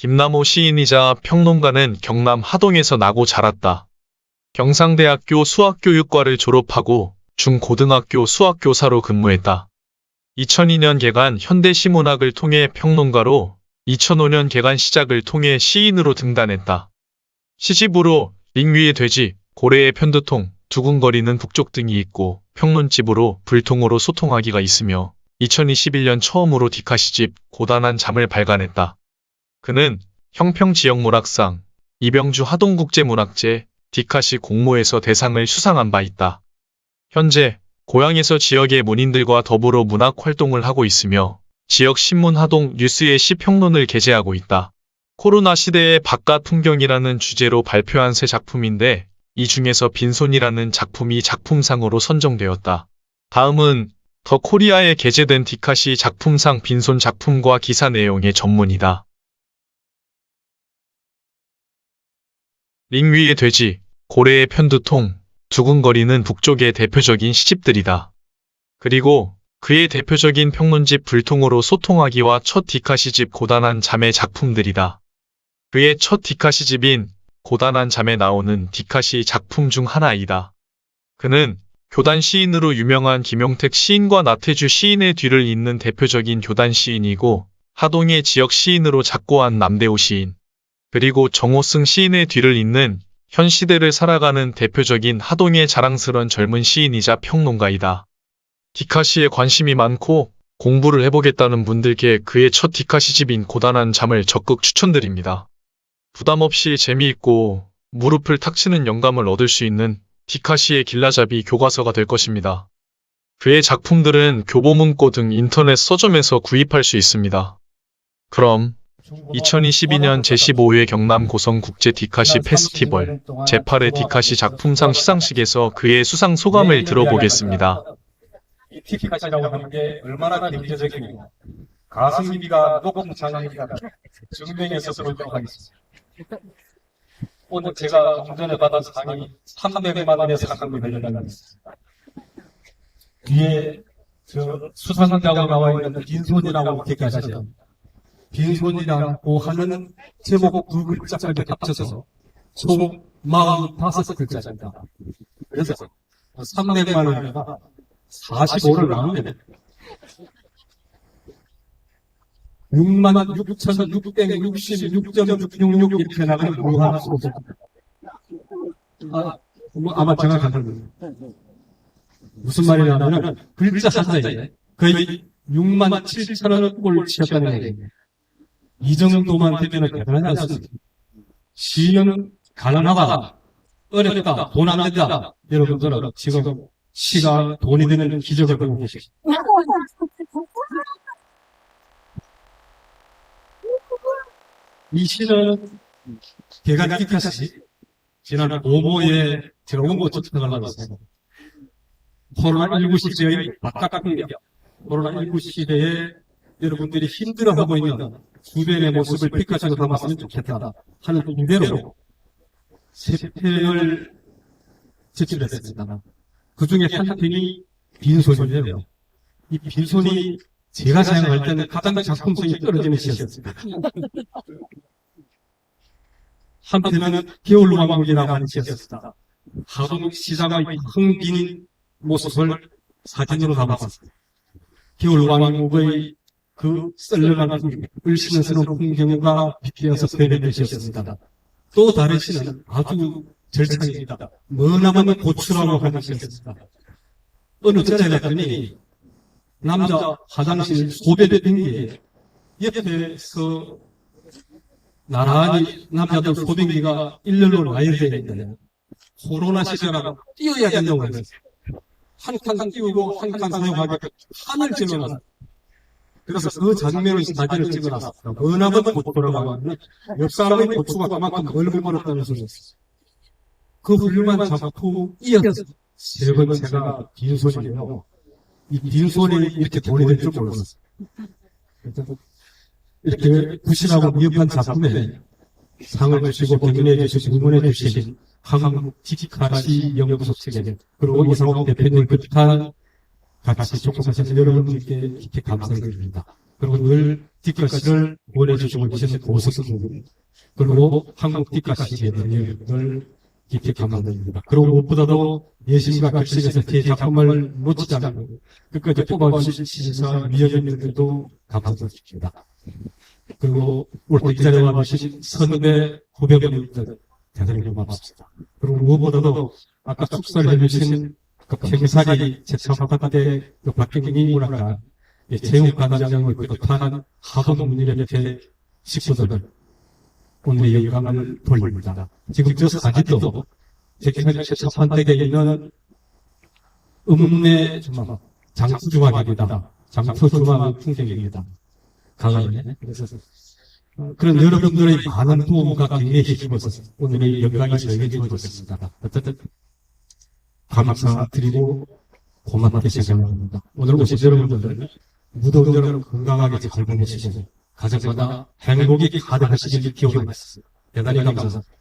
김남호 시인이자 평론가는 경남 하동에서 나고 자랐다. 경상대학교 수학교육과를 졸업하고 중고등학교 수학교사로 근무했다. 2002년 개간 현대시문학을 통해 평론가로 2005년 개간 시작을 통해 시인으로 등단했다. 시집으로 링 위의 돼지, 고래의 편두통, 두근거리는 북쪽 등이 있고 평론집으로 불통으로 소통하기가 있으며 2021년 처음으로 디카 시집 고단한 잠을 발간했다. 그는 형평지역문학상, 이병주 하동국제문학제, 디카시 공모에서 대상을 수상한 바 있다. 현재 고향에서 지역의 문인들과 더불어 문학 활동을 하고 있으며 지역 신문 하동 뉴스의 시평론을 게재하고 있다. 코로나 시대의 바깥 풍경이라는 주제로 발표한 새 작품인데 이 중에서 빈손이라는 작품이 작품상으로 선정되었다. 다음은 더 코리아에 게재된 디카시 작품상 빈손 작품과 기사 내용의 전문이다. 링 위의 돼지, 고래의 편두통, 두근거리는 북쪽의 대표적인 시집들이다. 그리고 그의 대표적인 평론집 불통으로 소통하기와 첫 디카 시집 고단한 잠의 작품들이다. 그의 첫 디카 시집인 고단한 잠에 나오는 디카시 작품 중 하나이다. 그는 교단 시인으로 유명한 김용택 시인과 나태주 시인의 뒤를 잇는 대표적인 교단 시인이고 하동의 지역 시인으로 작고한 남대호 시인, 그리고 정호승 시인의 뒤를 잇는 현 시대를 살아가는 대표적인 하동의 자랑스런 젊은 시인이자 평론가이다. 디카시에 관심이 많고 공부를 해보겠다는 분들께 그의 첫 디카시집인 고단한 잠을 적극 추천드립니다. 부담 없이 재미있고 무릎을 탁 치는 영감을 얻을 수 있는 디카시의 길라잡이 교과서가 될 것입니다. 그의 작품들은 교보문고 등 인터넷 서점에서 구입할 수 있습니다. 그럼 2022년 제15회 경남 고성 국제 디카시 페스티벌 제8회 디카시 작품상 시상식에서 그의 수상 소감을 들어보겠습니다. 이 티카시라고 하는 게 얼마나 경제적이고 가성비가 높은 장학이다 증명해서 보도록 하겠습니다. 오늘 제가 좀 전에 받은 상이 300만 원의 상금이 걸려나가 있습니다. 뒤에 저 수상자가 나와 있는 빈손이라고 기억하시죠? 빈손이라고 하는 제목 두 글자까지 합쳐서 총 45글자입니다. 그래서 300만 원에다가 45를 나누면 66,666.666 이렇게 나가는 무한 소수. 아, 뭐 아마 정확한 거예요. 무슨 말이냐면 글자 한 자에 거의 6만 7천 원을 치었다는 얘기예요. 이 정도만 되면 대단하지 않습니까? 시는 가난하다, 어렵다, 돈 안 된다. 여러분들은 지금 시가 돈이 되는 기적을 보고 계십니다. 이 시는 개간 기카시 지난 5모에 제가 원고 접촉을 하면서 코로나19 시대의 바깥 풍경, 코로나19 시대에 여러분들이 힘들어하고 있는 주변의 모습을 피카소로 담았으면 좋겠다 하는 의대로 세 편을 제출했습니다. 그 중에 한 편이 빈손인데요. 이 빈손이 제가 사용할 때는 가장 작품성이 떨어지는 시였습니다. 한편은 겨울왕국이라고 하는 시였습니다. 하동 시장의 흥빈 모습을 사진으로 담았습니다. 겨울왕국의 그 썰렁한 을씨는스러운 풍경과 표현된 시였습니다. 또 다른 시는 아주 절창입니다. 머나먼 고추라고 하는 시였습니다. 어느 절에 갔더니 남자 화장실 소변된 게 옆에서 나란히 남자들 소변기가 일렬로 나열되어 있는데 코로나 시대라고 뛰어야 된다고 했어요. 한칸 띄우고 한 칸 사용하게 판을 찍어놨어요. 그래서 그 장면을 사진을 찍어놨어요. 머나먼 고추라고 하는 옆 사람의 고추가 그만큼 얼굴 벌었다는 소리였어요. 그 훌륭한 작품 이어서 세 번째가 빈손이에요. 이 빈손이 이렇게 돈이 될 줄 몰랐어요. 이렇게 부실하고 미흡한 작품에 상을 주시고 경연해 주시고 응원해 주신 한국 디카시 연구소 측에 그리고 이상호 대표님 급한 같이 조금하신 여러분들께 깊이 감사드립니다. 그리고 늘 뒷가시를 보내주시고 계신 고석입니다. 그리고 한국 뒷가시에 늘 깊이 감사드립니다. 그리고 무엇보다도 예심과 결심에서 제 작품을 놓치지 않고 끝까지 뽑아주신 시사 위원님들도 감사드립니다. 그리고 올때 이 자리에 와주신 선배 후배분들 대단히 고맙습니다. 그리고 무엇보다도 아까 축사를 해주신 그 평사리 제3파 때그 박경희 문학관 체육관장을 비롯한 하동문일협회 식구들 오늘의 영광을 돌립니다. 지금 저 사진도 제3파 때에 있는 음내 장수중학입니다. 장수중학 풍경입니다. 강화에 그래서 어, 그런 여러분들의 많은 도움과 굉장히 힘입어서 오늘의 영광이 저에게 주어졌습니다. 어쨌든 감사드리고 고맙게 생각합니다. 오늘 오신 여러분들 무더기처럼 건강하게 잘 보내시고 가정마다 행복이 가득하시길 기원하겠습니다. 대단히 감사합니다.